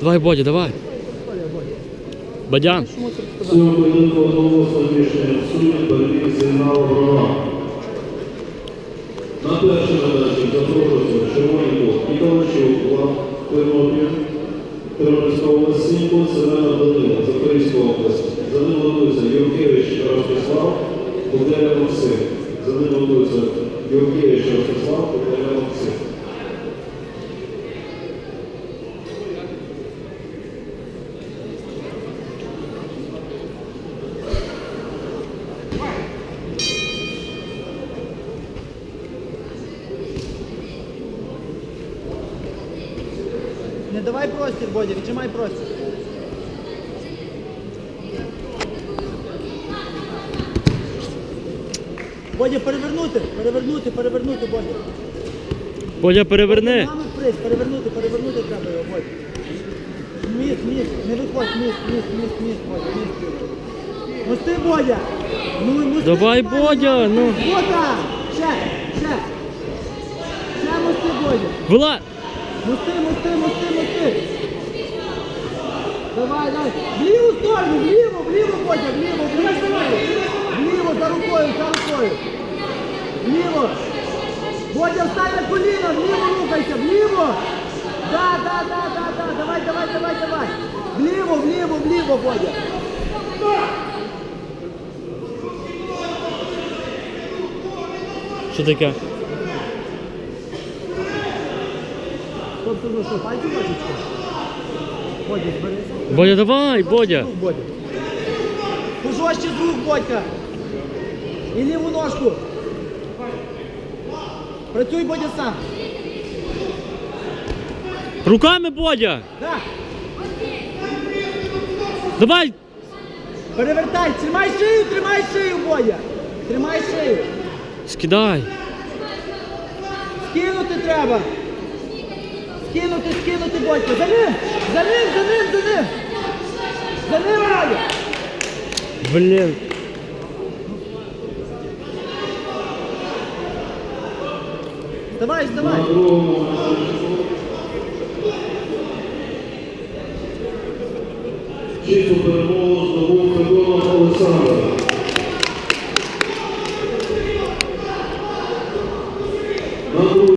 Давай, Бодя, давай. Бадян. Цього поєдинку одноголосно рішення суддів перевів сигнал ворога. На перший медальчик запрошується червоний кот Ніколайчук, Влад Тернопіль, Тернопільська область, Сінько, Семена Данила, Запорізька область. За ним готується Юркевич Ростислав, Куделя Максим. За ним готується Юркевич Ростислав, Куделя Максим. Не давай простір, Бодя, віджимай простір. Бодя, перевернути, перевернути, перевернути, Бодя. Бодя, переверни. Перевернути, перевернути треба його, Бодя. Міст, міст, не виходь, міст, міст, міст, міст, Бодя, міст. Мости, Бодя. Ну, мости, Давай, Бодя, ну. Бота, ще, ще. Ще мости, Бодя. Влад! Мости, мости, мости, мости. Давай, давай. В ліву сторону, вліво, вліво, Бодя, вліво, вліво. Вліво, за рукою, за рукою. Вліво. Бодя, встань на коліна, вліво рухайся, вліво. Да, да, да, да, да. Давай, давай, давай, давай. Вліво, вліво, вліво, Бодя. Що таке? Тобто, ну що, пальці бачиш? Бодя, зберися. Бодя, давай, Бодя. Звук, Бодя. Пожорстче звук, Бодька. І ліву ножку. Працюй, Бодя, сам. Руками, Бодя! Да. Давай! Перевертай, тримай шию, тримай шию, Бодя. Тримай шию. Скидай. Скинути треба. Скинути, скинути, Бодько. За ним! За ним, за ним, за ним! За ним, Радя! Блін. Давай, давай! Чисто перемогу здобув Федоров Олександр.